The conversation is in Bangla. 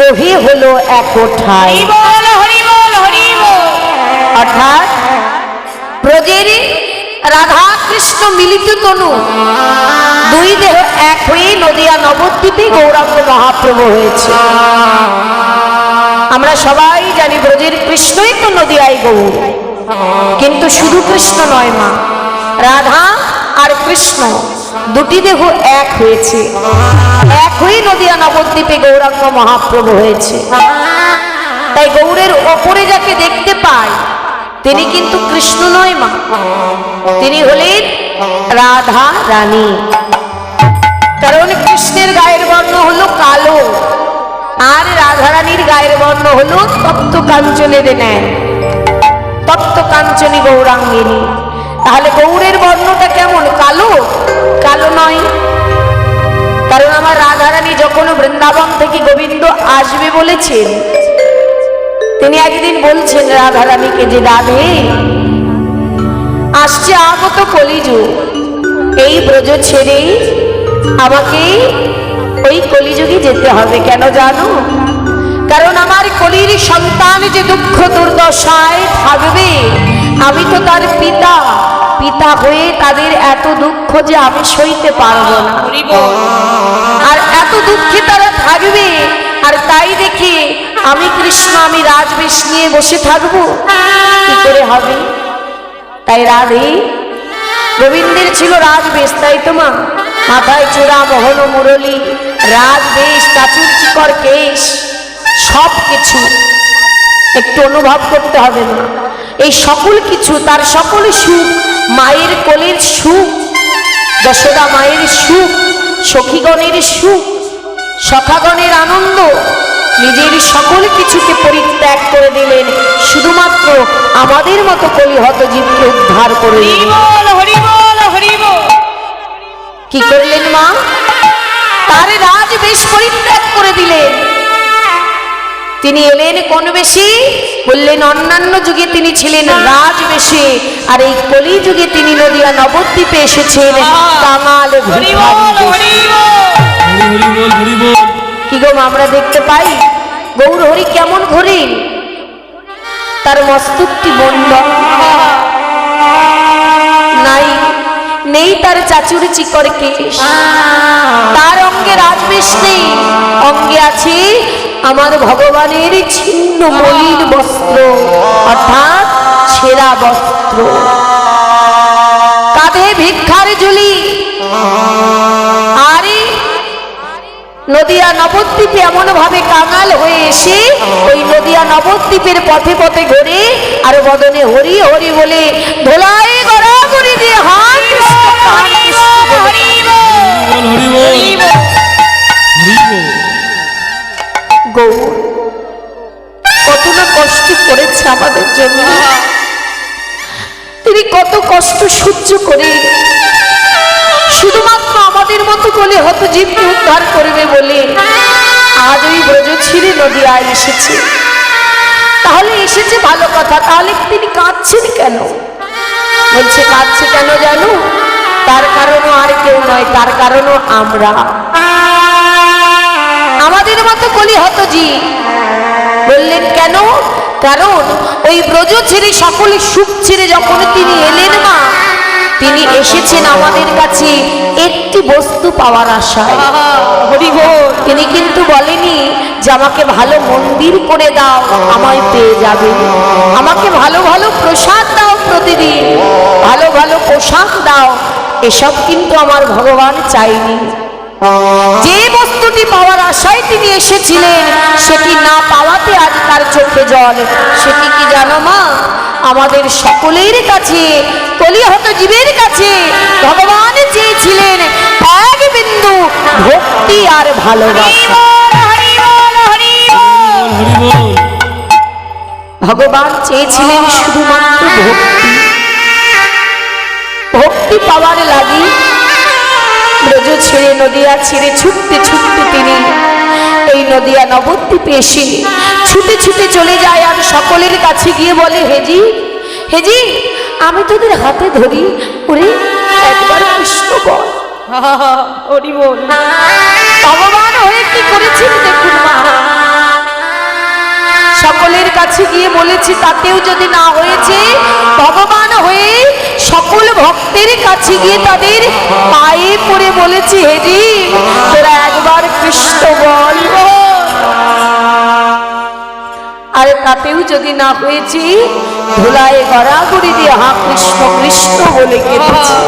দহি হলো বল হরি অর্থাৎ ব্রজের রাধা কৃষ্ণ মিলিত তনু। দুই দেহ এক হয়ে নদিয়া নবদ্বীপে গৌরাঙ্গ মহাপ্রভু হয়েছে। আমরা সবাই জানি ব্রজের কৃষ্ণই তো নদিয়ায় গৌর। কিন্তু শুধু কৃষ্ণ নয় মা রাধা আর কৃষ্ণ দুটি দেহ এক হয়েছে। এক হয়ে নদিয়া নবদ্বীপে গৌরাঙ্গ মহাপ্রভু হয়েছে। তাই গৌরের ওপরে যাকে দেখতে পাই তিনি কিন্তু কৃষ্ণ নয় মা। তিনি হলেন রাধা রানী। কারণ কৃষ্ণের গায়ের বর্ণ হলো কালো, আর রাধারানীর গায়ের বর্ণ হলো তপ্ত কাঞ্চনের ন্যায়। তপ্ত কাঞ্চনী গৌরাঙ্গিনী। তাহলে গৌরের বর্ণটা কেমন? কালো? কালো নয়। কারণ আমার রাধারানী যখন বৃন্দাবন থেকে গোবিন্দ আসবে বলেছেন, তিনি একদিন বলছেন রাধারানীকে যে রাধে আসছে আগত কলিযুগ। এই ব্রজ ছেড়ে আমাকে ওই কলিযুগে যেতে হবে, কেন জানো? কারণ আমার কলির সন্তান যে দুঃখ দুর্দশায় থাকবে, আমি তো তার পিতা। পিতা হয়ে তাদের এত দুঃখ যে আমি সইতে পারব না। আর এত দুঃখে তারা থাকবে আর তাই দেখে আমি কৃষ্ণ আমি রাজবেশ নিয়ে বসে থাকব। কি করে হবে? তাই রাধে। রবীন্দ্রের ছিল রাজবেশ তাই তো মা। মাথায় চূড়া মোহন মুরলী রাজবেশ চাচুর চিকর কেশ সব কিছু। একটু অনুভব করতে হবে না এই সকল কিছু তার সকল সুখ মায়ের কোলের সুখ যশোদা মায়ের সুখ সখীগণের সুখ সখাগণের আনন্দ নিজের সকল কিছুকে পরিত্যাগ করে দিলেন। শুধুমাত্র আমাদের মতো কলিহত জীবকে উদ্ধার করে কি করলেন মা? তার রাজ বেশ পরিত্যাগ করে দিলেন। তিনি এলেন কোন বেশি? বললেন অন্যান্য যুগে তিনি ছিলেন রাজ বেশে আর এই কলি যুগে তিনি নদিয়া নবদ্বীপে এসেছেন। কাঙাল কি গো আমরা দেখতে পাই গৌর হরি কেমন ঘোরেন? তার মস্তকটি বন্ধ। নাই নেই তার চাচুর চিকর কেশ। তার অঙ্গে রাজবেশ নেই। আমার ভগবানের ছিন্ন মলিন বস্ত্র, অর্থাৎ ছেঁড়া বস্ত্র। কাঁধে ভিক্ষার ঝুলি। আরে, নদিয়া নবদ্বীপে এমন ভাবে কাঙাল হয়ে এসে ওই নদিয়া নবদ্বীপের পথে পথে ঘুরে আর বদনে হরি হরি বলে, ধোলাই করেছে আমাদের জন্য। তিনি কত কষ্ট সহ্য করে শুধুমাত্র আমাদের মতো বলে হত জীবকে উদ্ধার করবে বলে আজ ওই ব্রজ ছিঁড়ে নদীয়ায় এসেছে। তাহলে এসেছে ভালো কথা, তাহলে তিনি কাঁদছেন কেন? বলছে, কাঁদছে কেন জানো? তার কারণও আর কেউ নয়, তার কারণও আমরা। আমাদের মতো কলি হত জি বললেন, কেন? কারণ ওই ব্রজ ছেড়ে সকলে সুখ ছেড়ে যখন তিনি এলেন মা তিনি এসেছেন আমাদের কাছে একটি বস্তু পাওয়ার আশায়। তিনি কিন্তু বলেনি যে আমাকে ভালো মন্দির করে দাও আমায় পেয়ে যাবে। আমাকে ভালো ভালো প্রসাদ দাও প্রতিদিন ভালো ভালো পোশাক দাও এসব কিন্তু আমার ভগবান চাইনি। যে বস্তুটি পাওয়ার আশায় তিনি এসেছিলেন সেটি না চোখে জল সেটি কি জানো মা? আমাদের সকলের কাছে, কলিহত জীবের কাছে ভগবান চেয়েছিলেন এক বিন্দু ভক্তি আর ভালোবাসা। ভগবান চেয়েছিলেন শুধুমাত্র ভক্তি। ভক্তি পাওয়ার লাগি ব্রজ ছেড়ে নদিয়া ছেড়ে ছুটতে ছুটতে তিনি নদিয়া নবদ্বীপে এসে। ছুটে ছুটে চলে যায় আর সকলের কাছে গিয়ে বলে হেজি হেজি আমি তোদের হাতে ধরি। ওরে একবার কৃষ্ণ বল। ভগবান হয়ে কি করেছেন দেখুন মা। কাছে গিয়ে বলেছি তাতেও যদি না হয়েছে ভগবান হয়ে সকল ভক্তের কাছে গিয়ে তাদের পায়ে পড়ে বলেছি হেরি তোরা একবার কৃষ্ণ তাতেও যদি না হয়েছি ধুলায় গড়াগড়ি দিয়ে হা কৃষ্ণ কৃষ্ণ বলে কেঁদেছি।